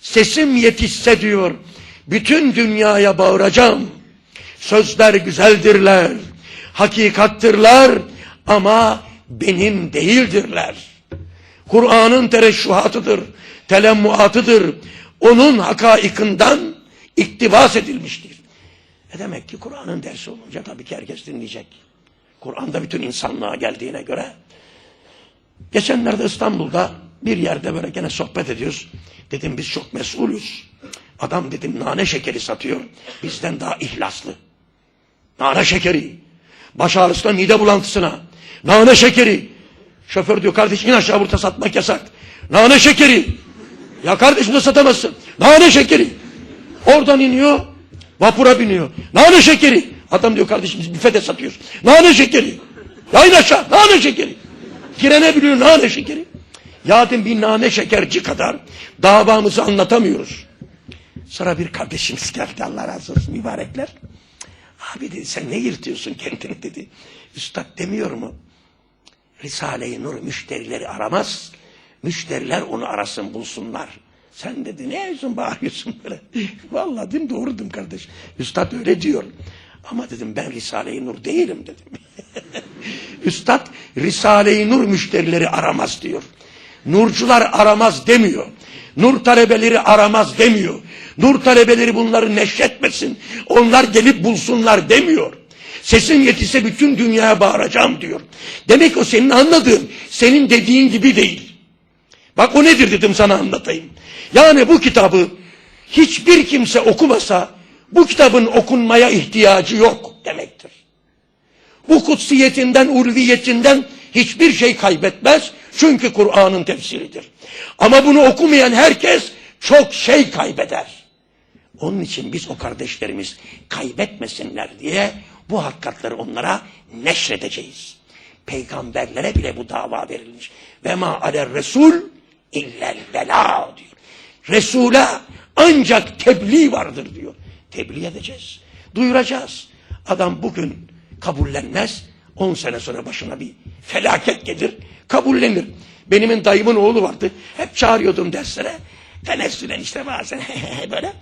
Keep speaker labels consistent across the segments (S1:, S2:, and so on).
S1: Sesim yetişse diyor, bütün dünyaya bağıracağım. Sözler güzeldirler, hakikattırlar ama benim değildirler. Kur'an'ın tereşşuhatıdır, telemmuatıdır. Onun hakaikinden iktibas edilmiştir. E demek ki Kur'an'ın dersi olunca tabii ki herkes dinleyecek. Kur'an'da bütün insanlığa geldiğine göre. Geçenlerde İstanbul'da bir yerde böyle gene sohbet ediyoruz. Dedim biz çok mesulüz. Adam dedim nane şekeri satıyor. Bizden daha ihlaslı. Nane şekeri. Baş ağrısına mide bulantısına. Nane şekeri. Şoför diyor kardeş in aşağı burada satmak yasak. Nane şekeri. Ya kardeşim de satamazsın. Nane şekeri. Oradan iniyor. Vapura biniyor. Nane şekeri. Adam diyor kardeşim biz büfede satıyoruz. Nane şekeri. Ya in aşağı. Nane şekeri. Girene biliyor nane şekeri. Ya dedim bir nane şekerci kadar davamızı anlatamıyoruz. Sonra bir kardeşimiz geldi Allah razı olsun mübarekler. Abi dedi sen ne yırtıyorsun kendini dedi. Üstad demiyor mu? Risale-i Nur müşterileri aramaz. Müşteriler onu arasın bulsunlar. Sen dedi ne yüzün bağırıyorsun böyle. Vallahi dedim doğrudum kardeş. Üstad öyle diyor. Ama dedim ben Risale-i Nur değilim dedim. Üstad Risale-i Nur müşterileri aramaz diyor. Nurcular aramaz demiyor. Nur talebeleri aramaz demiyor. Nur talebeleri bunları neşretmesin. Onlar gelip bulsunlar demiyor. Sesin yetişse bütün dünyaya bağıracağım diyor. Demek o senin anladığın, senin dediğin gibi değil. Bak o nedir dedim sana anlatayım. Yani bu kitabı hiçbir kimse okumasa bu kitabın okunmaya ihtiyacı yok demektir. Bu kutsiyetinden, ulviyetinden hiçbir şey kaybetmez. Çünkü Kur'an'ın tefsiridir. Ama bunu okumayan herkes çok şey kaybeder. Onun için biz o kardeşlerimiz kaybetmesinler diye bu hakikatleri onlara neşredeceğiz. Peygamberlere bile bu dava verilmiş. Ve ma aler resul illel bela diyor. Resul'e ancak tebliğ vardır diyor. Tebliğ edeceğiz. Duyuracağız. Adam bugün kabullenmez. 10 sene sonra başına bir felaket gelir. Kabullenir. Benimin dayımın oğlu vardı. Hep çağırıyordum derslere. Tenessülen işte bazen böyle.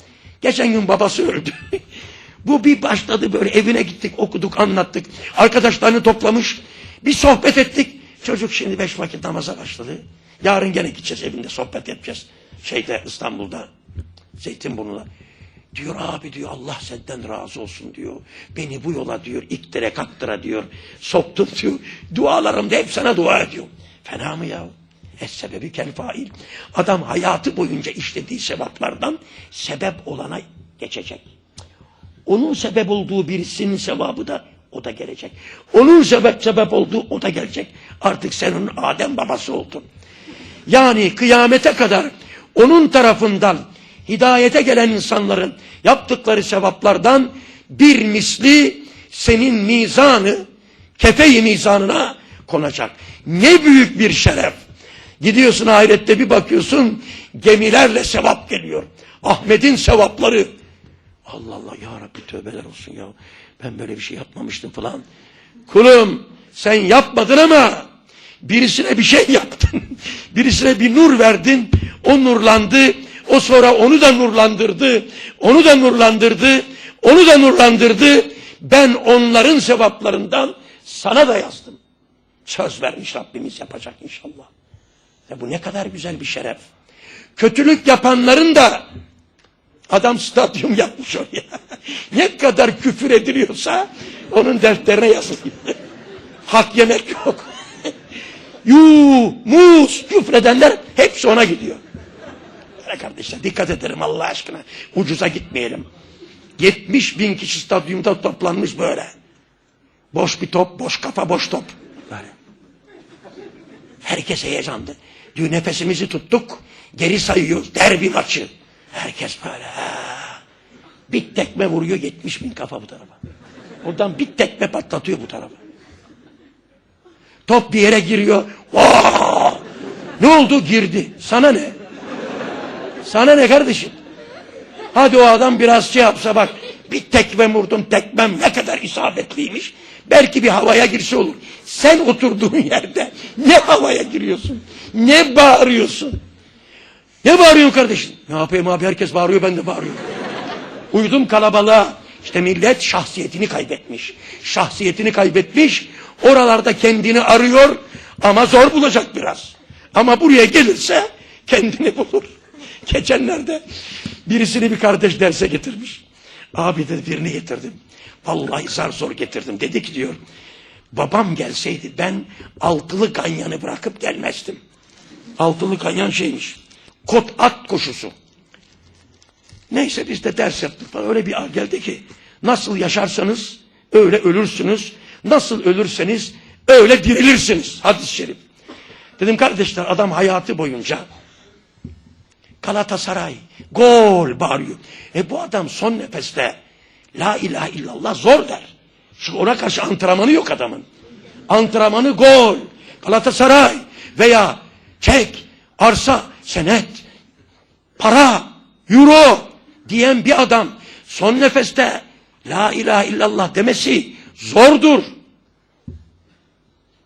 S1: Geçen gün babası öldü. Bu bir başladı böyle evine gittik okuduk anlattık. Arkadaşlarını toplamış. Bir sohbet ettik. Çocuk şimdi beş vakit namaza başladı. Yarın gene gideceğiz evinde sohbet yapacağız. Şeyde İstanbul'da. Zeytinburnu'da. Diyor abi diyor Allah senden razı olsun diyor. Beni bu yola diyor iktire kaktıra diyor. Soktun diyor. Dualarımda hep sana dua ediyor. Fena mı ya? Es sebebi kel fail. Adam hayatı boyunca işlediği sevaplardan sebep olana geçecek. Onun sebep olduğu birisinin sevabı da o da gelecek. Onun sebep sebep olduğu o da gelecek. Artık sen onun Adem babası oldun. Yani kıyamete kadar onun tarafından hidayete gelen insanların yaptıkları sevaplardan bir misli senin mizanı, kefeyi mizanına konacak. Ne büyük bir şeref. Gidiyorsun ahirette bir bakıyorsun gemilerle sevap geliyor. Ahmet'in sevapları. Allah Allah ya Rabbi tövbeler olsun ya. Ben böyle bir şey yapmamıştım falan. Kulum sen yapmadın ama birisine bir şey yaptın. birisine bir nur verdin. O nurlandı. O sonra onu da nurlandırdı. Onu da nurlandırdı. Onu da nurlandırdı. Ben onların sevaplarından sana da yazdım. Söz vermiş Rabbimiz yapacak inşallah. Ya bu ne kadar güzel bir şeref. Kötülük yapanların da adam stadyum yapmış oraya. ne kadar küfür ediliyorsa onun defterine yazılıyor. Hak yemek yok. Yuu, muz, küfredenler hepsi ona gidiyor. Böyle kardeşler dikkat edelim Allah aşkına. Ucuza gitmeyelim. 70 bin kişi stadyumda toplanmış böyle. Boş bir top, boş kafa, boş top. Böyle. Herkes heyecanlı. Dün nefesimizi tuttuk. Geri sayıyoruz. Derbi maçı. Herkes böyle. Ha. Bir tekme vuruyor 70 bin kafa bu tarafa. Oradan bir tekme patlatıyor bu tarafa. Top bir yere giriyor. Vaa! Ne oldu? Girdi. Sana ne? Sana ne kardeşim? Hadi o adam biraz şey yapsa bak. Bir tekme vurdum tekmem ne kadar isabetliymiş. Belki bir havaya girse olur. Sen oturduğun yerde ne havaya giriyorsun? Ne bağırıyorsun? Ne bağırıyorsun kardeşim? Ne yapayım abi herkes bağırıyor ben de bağırıyorum. Uydum kalabalığa. İşte millet şahsiyetini kaybetmiş. Şahsiyetini kaybetmiş. Oralarda kendini arıyor ama zor bulacak biraz. Ama buraya gelirse kendini bulur. Geçenlerde birisini bir kardeş derse getirmiş. Abi dedi birini getirdim. Vallahi zar zor getirdim. Dedi ki diyor. Babam gelseydi ben altılı ganyanı bırakıp gelmezdim. Altılı ganyan şeymiş. Kot at koşusu. Neyse biz de ders yaptık falan. Öyle bir an geldi ki nasıl yaşarsanız öyle ölürsünüz. Nasıl ölürseniz öyle dirilirsiniz. Hadis-i şerif. Dedim kardeşler adam hayatı boyunca Galatasaray gol bağırıyor. E bu adam son nefeste la ilahe illallah zor der. Şu ona karşı antrenmanı yok adamın. Antrenmanı gol. Galatasaray veya çek, arsa, senet, para, euro diyen bir adam son nefeste la ilahe illallah demesi zordur.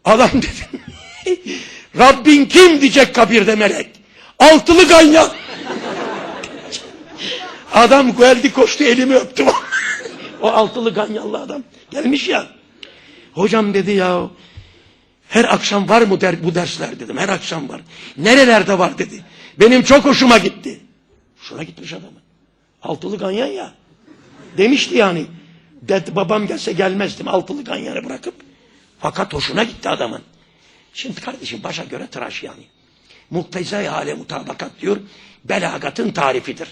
S1: Adam dedi. Rabbin kim diyecek kabirde melek. Altılı ganyan. Adam geldi koştu elimi öptü. o altılı ganyanlı adam. Gelmiş ya. Hocam dedi ya her akşam var mı der, bu dersler dedim. Her akşam var. Nerelerde var dedi. Benim çok hoşuma gitti. Şuna gitmiş adamın. Altılı ganyan ya. Demişti yani. Dedi, babam gelse gelmezdim altılı ganyanı bırakıp. Fakat hoşuna gitti adamın. Şimdi kardeşim başa göre tıraş yani. Muktezai hale mutabakat diyor. Belagatın tarifidir.